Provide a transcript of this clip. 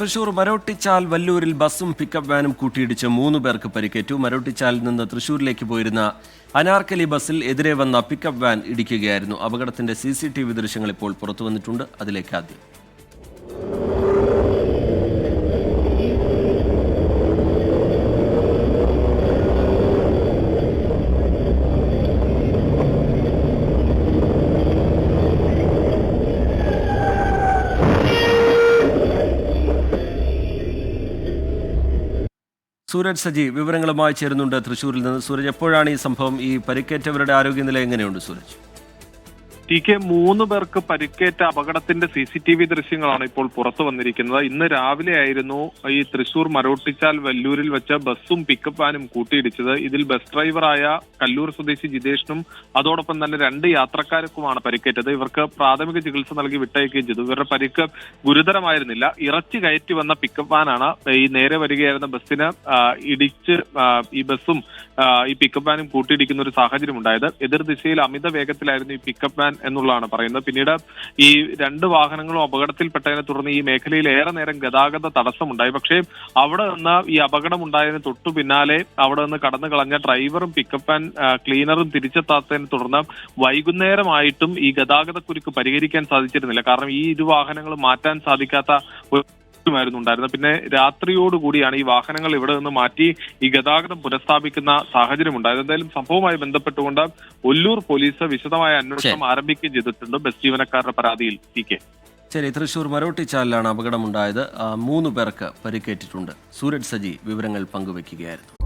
തൃശൂർ മരോട്ടിച്ചാൽ വല്ലൂരിൽ ബസ്സും പിക്കപ്പ് വാനും കൂട്ടിയിടിച്ച് മൂന്ന് പേർക്ക് പരിക്കേറ്റു. മരോട്ടിച്ചാലിൽ നിന്ന് തൃശൂരിലേക്ക് പോയിരുന്ന അനാർക്കലി ബസ്സിൽ എതിരെ വന്ന പിക്കപ്പ് വാൻ ഇടിക്കുകയായിരുന്നു. അപകടത്തിന്റെ സി സി ടി വി ദൃശ്യങ്ങൾ ഇപ്പോൾ പുറത്തുവന്നിട്ടുണ്ട്. അതിലേക്ക് ആദ്യം. സൂരജ് സജി വിവരങ്ങളുമായി ചേരുന്നുണ്ട് തൃശ്ശൂരിൽ നിന്ന്. സൂരജ് എപ്പോഴാണ് ഈ സംഭവം? ഈ പരിക്കേറ്റവരുടെ ആരോഗ്യനില എങ്ങനെയുണ്ട് സൂരജ്? ടി കെ മൂന്ന് പേർക്ക് പരിക്കേറ്റ അപകടത്തിന്റെ സി സി ടി വി ദൃശ്യങ്ങളാണ് ഇപ്പോൾ പുറത്തു വന്നിരിക്കുന്നത്. ഇന്ന് രാവിലെ ആയിരുന്നു ഈ തൃശൂർ മരോട്ടിച്ചാൽ വല്ലൂരിൽ വെച്ച ബസ്സും പിക്കപ്പ് വാനും കൂട്ടിയിടിച്ചത്. ഇതിൽ ബസ് ഡ്രൈവറായ കല്ലൂർ സ്വദേശി ജിതേഷിനും അതോടൊപ്പം തന്നെ രണ്ട് യാത്രക്കാർക്കുമാണ് പരിക്കേറ്റത്. ഇവർക്ക് പ്രാഥമിക ചികിത്സ നൽകി വിട്ടയക്കുകയും ചെയ്തു. ഇവരുടെ പരിക്ക് ഗുരുതരമായിരുന്നില്ല. ഇറച്ചി കയറ്റി വന്ന പിക്കപ്പ് വാനാണ് ഈ നേരെ വരികയായിരുന്ന ബസ്സിന് ഇടിച്ച് ഈ ബസ്സും ഈ പിക്കപ്പ് വാനും കൂട്ടിയിടിക്കുന്ന ഒരു സാഹചര്യം ഉണ്ടായത് എതിർ ദിശയിൽ അമിത വേഗത്തിലായിരുന്നു ഈ പിക്കപ്പ് വാൻ എന്നുള്ളതാണ് പറയുന്നത്. പിന്നീട് ഈ രണ്ട് വാഹനങ്ങളും അപകടത്തിൽപ്പെട്ടതിനെ തുടർന്ന് ഈ മേഖലയിൽ ഏറെ നേരം ഗതാഗത തടസ്സമുണ്ടായി. പക്ഷേ അവിടെ നിന്ന് ഈ അപകടം ഉണ്ടായതിന് തൊട്ടു പിന്നാലെ അവിടെ നിന്ന് കടന്നു കളഞ്ഞ ഡ്രൈവറും പിക്കപ്പ് ആൻഡ് ക്ലീനറും തിരിച്ചെത്താത്തതിനെ തുടർന്ന് വൈകുന്നേരമായിട്ടും ഈ ഗതാഗത കുരുക്ക് പരിഹരിക്കാൻ സാധിച്ചിരുന്നില്ല. കാരണം ഈ ഇരു വാഹനങ്ങളും മാറ്റാൻ സാധിക്കാത്ത ഒരു മായിരുന്നു ഉണ്ടായിരുന്നത്. പിന്നെ രാത്രിയോടുകൂടിയാണ് ഈ വാഹനങ്ങൾ ഇവിടെ നിന്ന് മാറ്റി ഈ ഗതാഗതം പുനഃസ്ഥാപിക്കുന്ന സാഹചര്യം ഉണ്ടായത്. എന്തായാലും സംഭവവുമായി ബന്ധപ്പെട്ടുകൊണ്ട് ഒല്ലൂർ പോലീസ് വിശദമായ അന്വേഷണം ആരംഭിക്കുകയും ചെയ്തിട്ടുണ്ട്. ബസ് ജീവനക്കാരുടെ പരാതിയിൽ ടി കെ. ശരി തൃശൂർ മരോട്ടിച്ചാലിലാണ് അപകടമുണ്ടായത്. മൂന്ന് പേർക്ക് പരിക്കേറ്റിട്ടുണ്ട്. സൂരജ് സജി വിവരങ്ങൾ പങ്കുവയ്ക്കുകയായിരുന്നു